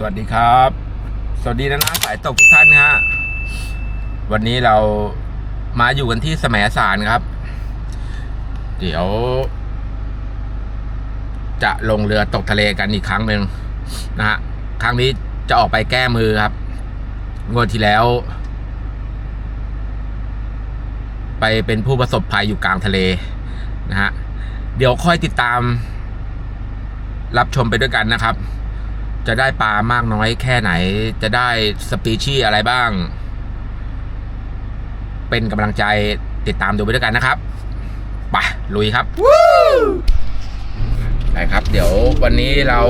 สวัสดีครับ สวัสดีนะนะสายตกทุกท่านฮะ วันนี้เรามาอยู่กันที่แสมสารครับ เดี๋ยว จะลงเรือตกทะเลกันอีกครั้งหนึ่งนะฮะ ครั้งนี้จะออกไปแก้มือครับ งวดที่แล้ว ไปเป็นผู้ประสบภัยอยู่กลางทะเลนะฮะ เดี๋ยวค่อยติดตาม รับชมไปด้วยกันนะครับ จะได้ปลามากน้อยแค่ไหน จะได้สปีชีส์อะไรบ้าง เป็นกำลังใจติดตามดูไปด้วยกันนะครับไปลุยครับได้ครับ เดี๋ยววันนี้เรา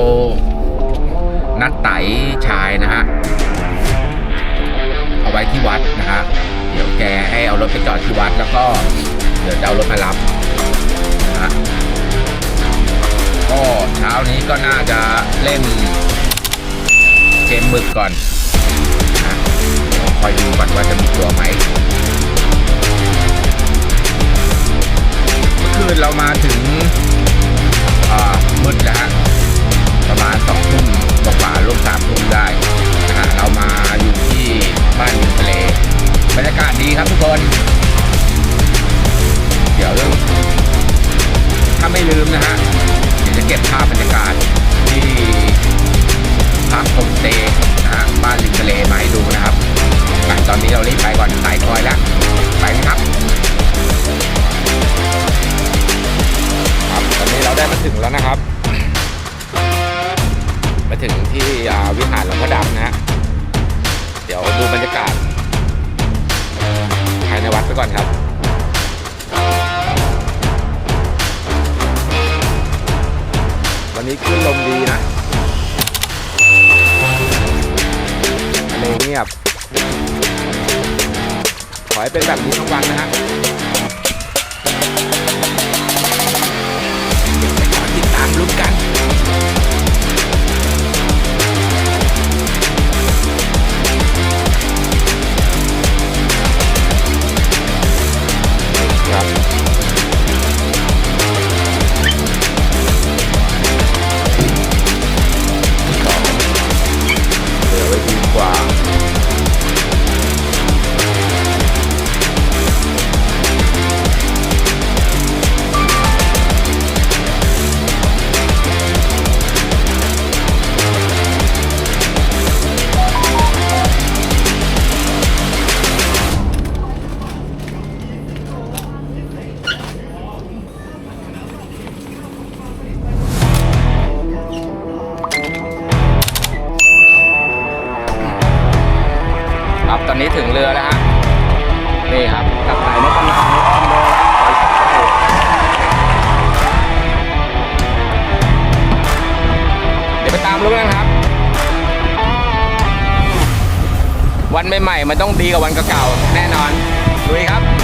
นัดไต่ชายนะฮะเอาไว้ที่วัดนะฮะเดี๋ยวแกให้เอารถไปจอดที่วัดแล้วก็ เดี๋ยวจะเอารถมารับนะฮะก็เช้านี้ก็น่าจะเล่น เกมหมึกก่อนคอยดูก่อนว่าจะมีตัวไหมเมื่อคืนเรามาถึงอ่ามืดแล้วฮะประมาณสองทุ่มกว่าๆร่วมสามทุ่มได้ นนี้คลื่นลมดีนะทะเลเงียบ ขอให้เป็นแบบนี้ทั้งวันนะฮะติดตามลุ้นกันครับ รู้นกันครับ วันใหม่ๆมันต้องดีกว่าวันเก่าๆแน่นอนดูครับ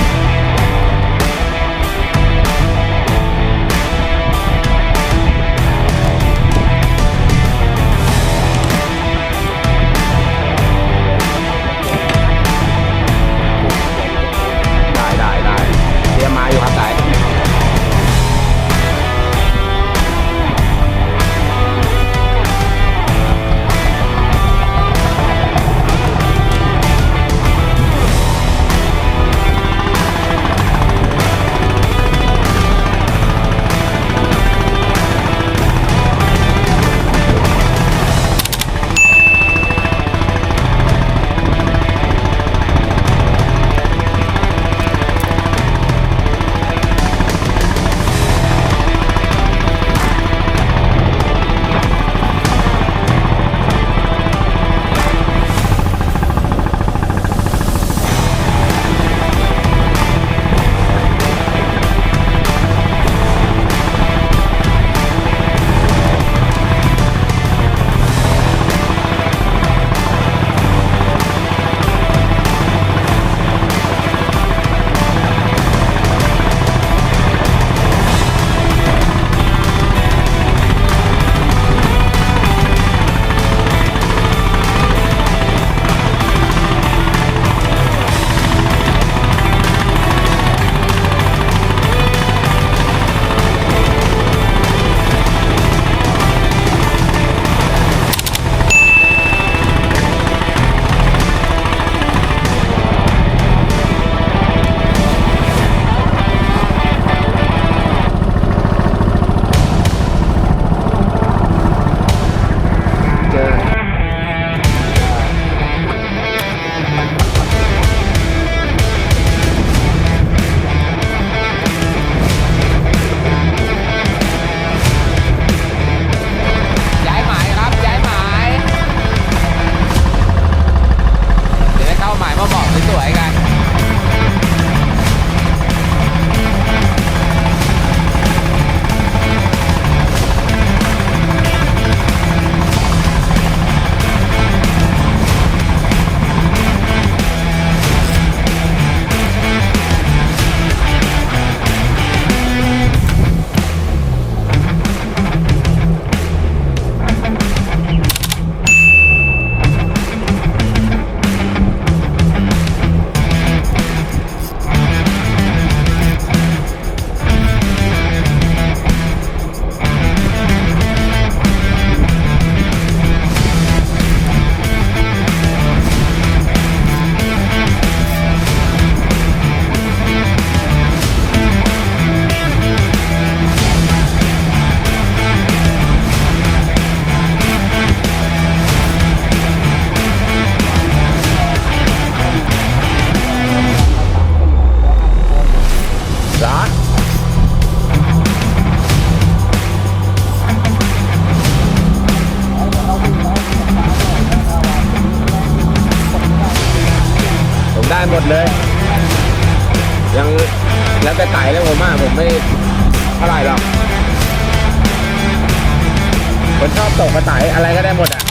สายอะไรก็ได้หมดอะ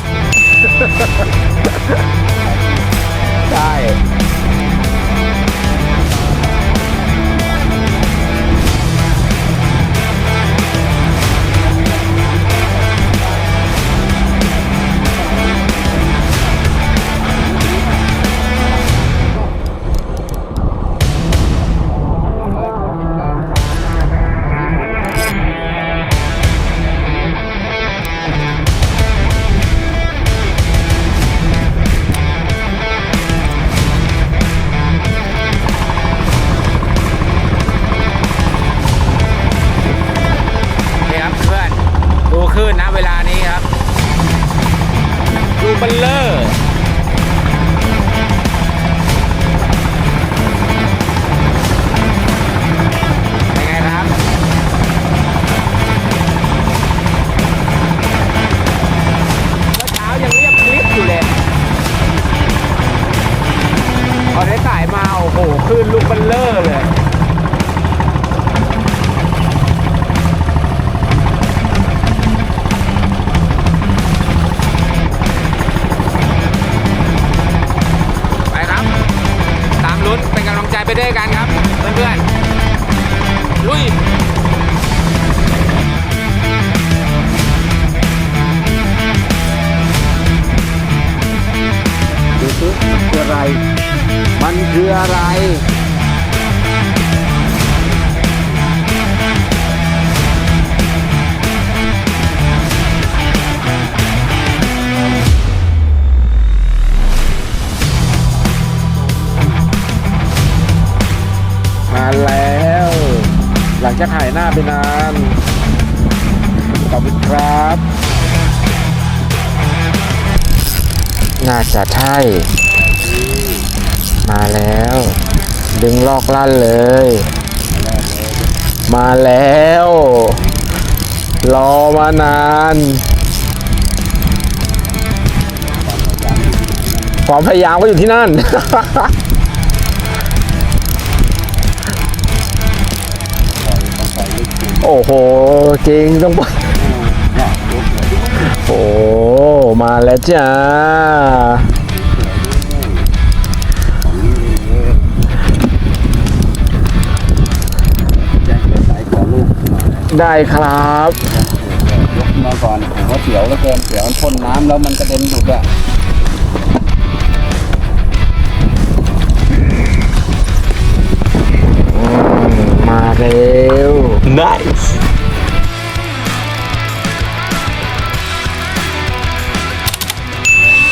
ใช่ บัลเลอร์ ไปด้วยกันครับ เพื่อนๆลุยดูสิมันคืออะไร มันคืออะไร ไปนาน ขอบคุณครับ น่าจะใช่ มาแล้ว ดึงลอกลั่นเลย มาแล้ว รอมานานความพยายามก็อยู่ที่นั่น โอ้โห จริงต้องไปโอ้มาแล้วจ้า แจ้งเป็นสายขอลูกมาได้ครับ ยกมาก่อนผมว่าเสียวแล้วเกินเสียวมันพ่นน้ำแล้วมันกระเด็นหลุดอะ มาเร็ว nice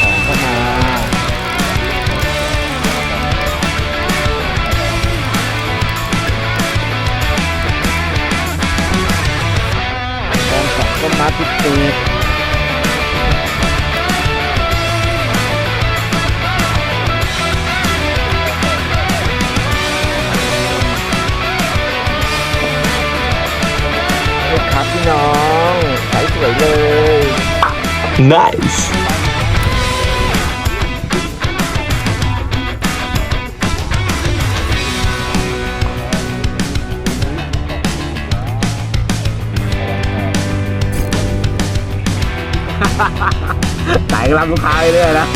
ของก็มาตอนสองก็มาติดตีด nice ไต่รับลูกค้าไปเรื่อยนะ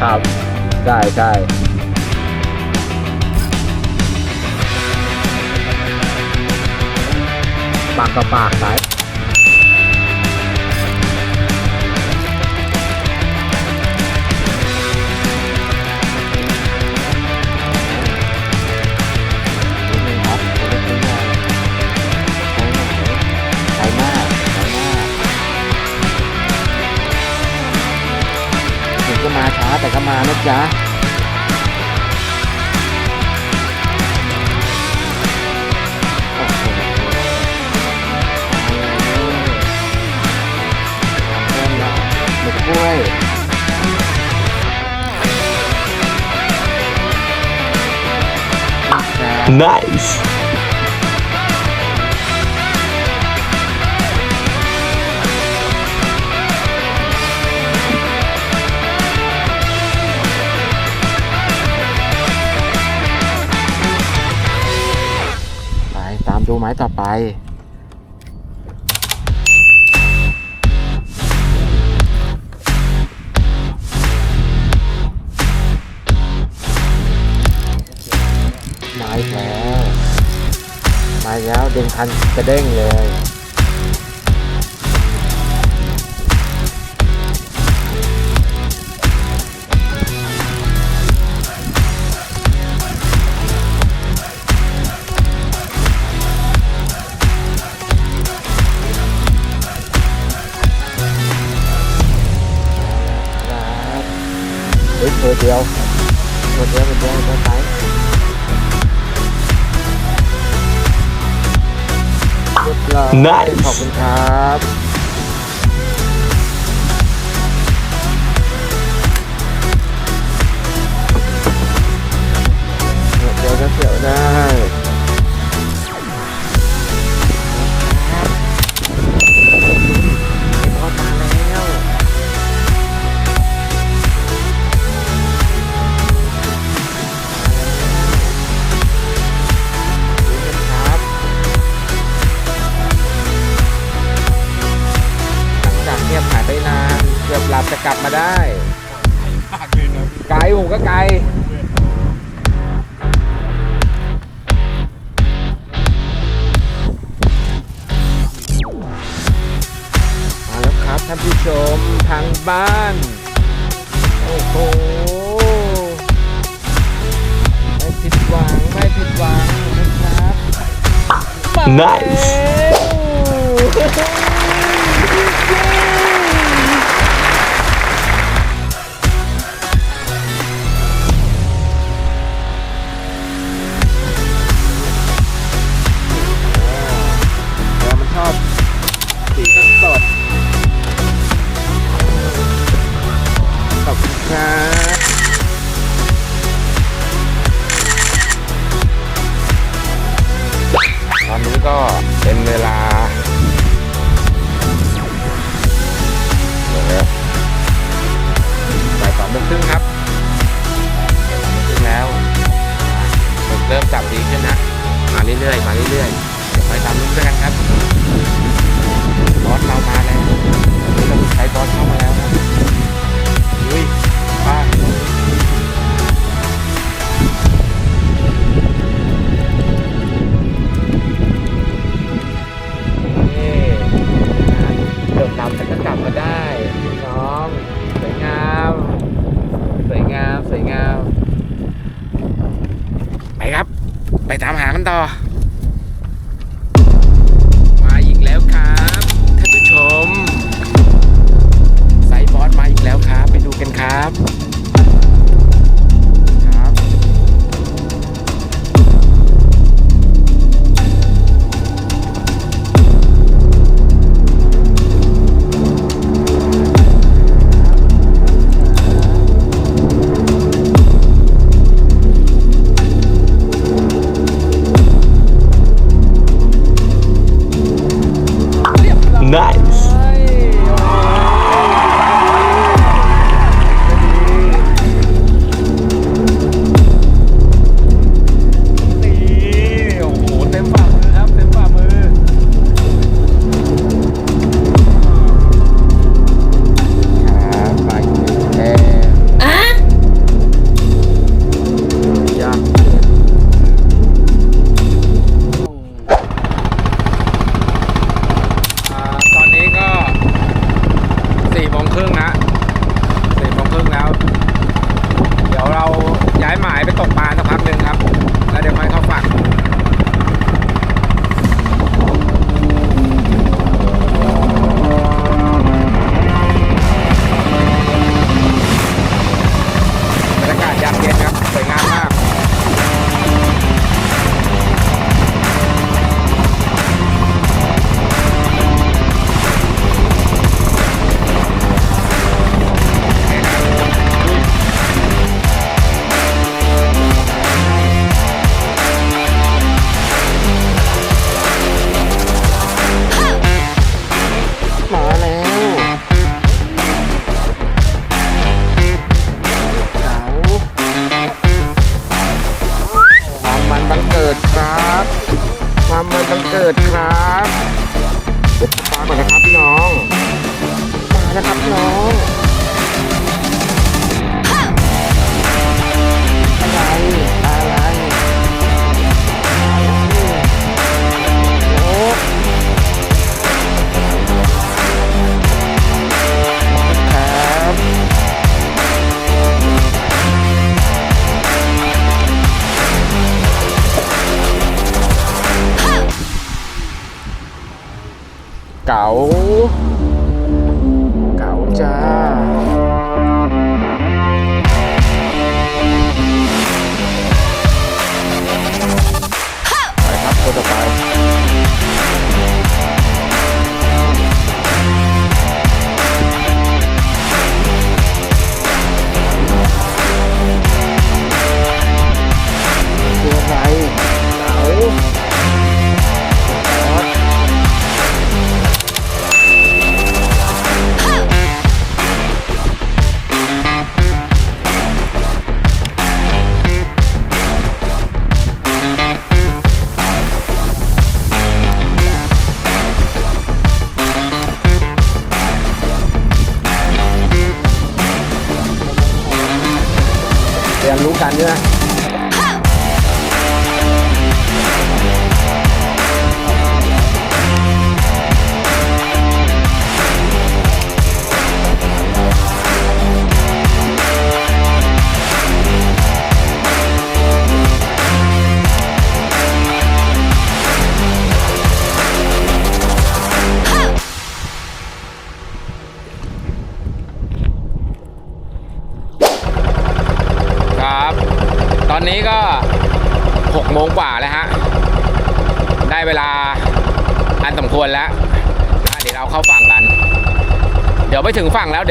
ครับ ใช่ใช่ากต่อปากสายครับใช้มากใช้มากถึงจะมาช้าแต่ก็มานะจ๊ะ nice ไปตามดูไม้ต่อไป อีแล้ว มาแล้วเดึงพันกระเด้งเลย ครั Nice ขอบคุณครับเดี๋ยวก็เสียวได้ กลับมาได้ไกลผมก็ไกลมาแล้วครับท่านผู้ชมทางบ้าน โอ้โหไม่ผิดหวังไม่ผิดหวังนะครับ Nice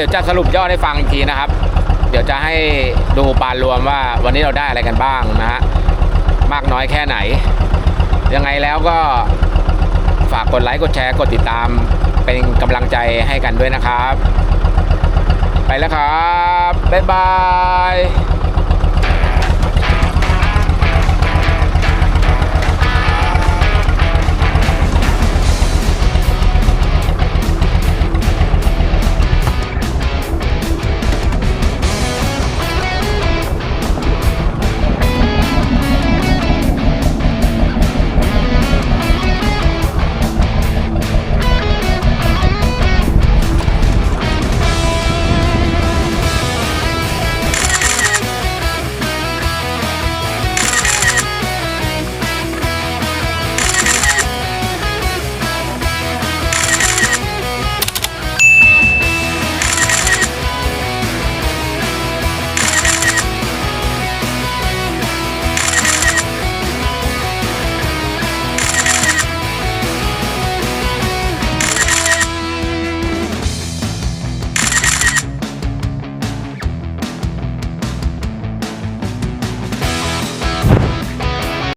ดี๋ยวจะสรุปยอดให้ฟังอีกทีนะครับ เดี๋ยวจะให้ดูปานรวมว่าวันนี้เราได้อะไรกันบ้างนะฮะมากน้อยแค่ไหน ยังไงแล้วก็ฝากกดไลค์กดแชร์กดติดตามเป็นกำลังใจให้กันด้วยนะครับ ไปแล้วครับ บ๊ายบาย